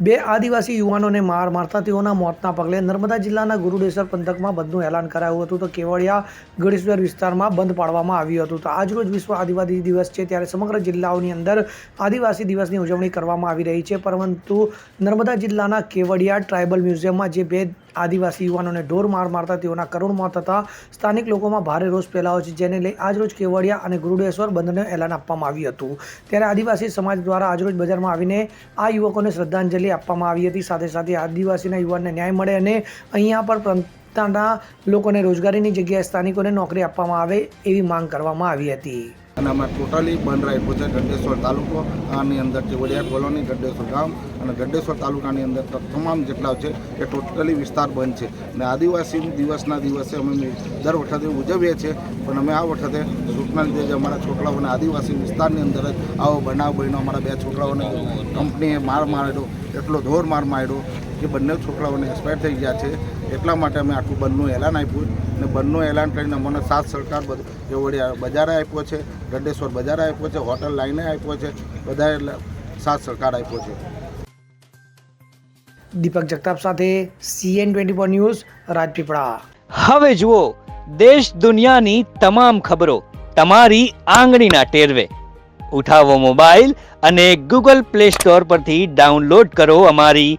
બે આદિવાસી યુવાનોને માર મારતા તેઓના મોતના પગલે નર્મદા જિલ્લાના ગુરુડેશ્વર પંથકમાં બંધનું એલાન કરાયું હતું તો કેવડિયા ગળેશ્વર વિસ્તારમાં બંધ પાડવામાં આવ્યું હતું. તો આજરોજ વિશ્વ આદિવાસી દિવસ છે ત્યારે સમગ્ર જિલ્લાઓની અંદર આદિવાસી દિવસની ઉજવણી કરવામાં આવી રહી છે. પરંતુ નર્મદા જિલ્લાના કેવડિયા ટ્રાઇબલ મ્યુઝિયમમાં જે બે આદિવાસી યુવાનોને ઢોર માર મારતા તેઓના કરુણ મોત થતાં સ્થાનિક લોકોમાં ભારે રોષ ફેલાયો છે, જેને લઈ આજરોજ કેવડિયા અને ગુરુડેશ્વર બંધને એલાન આપવામાં આવ્યું હતું. ત્યારે આદિવાસી સમાજ દ્વારા આજરોજ બજારમાં આવીને આ યુવકોને શ્રદ્ધાંજલિ આપવામાં આવી હતી. સાથે સાથે આદિવાસીના યુવાનને ન્યાય મળે અને અહીંયા પર પ્રાંતના લોકોને રોજગારીની જગ્યાએ સ્થાનિકોને નોકરી આપવામાં આવે એવી માંગ કરવામાં આવી હતી. અને અમે ટોટલી બંધ રાખ્યું છે ગડેશ્વર તાલુકો, આની અંદર જે વડિયા કોલોની ગડેશ્વર ગામ અને ગડેશ્વર તાલુકાની અંદર તમામ જેટલા છે એ ટોટલી વિસ્તાર બંધ છે. અને આદિવાસી દિવસના દિવસે અમે દર વખતે ઉજવીએ છીએ, પણ અમે આ વખતે સૂચના લીધે અમારા છોકરાઓને આદિવાસી વિસ્તારની અંદર જ આવો બનાવ બન્યો. અમારા બે છોકરાઓને કંપનીએ માર માર્યો, એટલો ધોર માર માર્યો કે બંને છોકરાઓને એક્સપાયર થઈ ગયા છે. એટલા માટે અમે આટલું બંધનું એલાન આપ્યું અને બંધનું એલાન કરીને અમને સાથ સરકાર બધું કેવડિયા બજારે આપ્યો છે ગड्डेશ્વર બજારે આપ્યો છે હોટલ લાઈને આપ્યો છે બધાએ સાથ સરકાર આપ્યો છે. દીપક જગતાપ સાથે CN twenty four news Rajpipla. હવે જુઓ દેશ દુનિયાની તમામ ખબરો તમારી આંગળીના ટેરવે. ઉઠાવો મોબાઈલ અને ગૂગલ પ્લે સ્ટોર પરથી ડાઉનલોડ કરો અમારી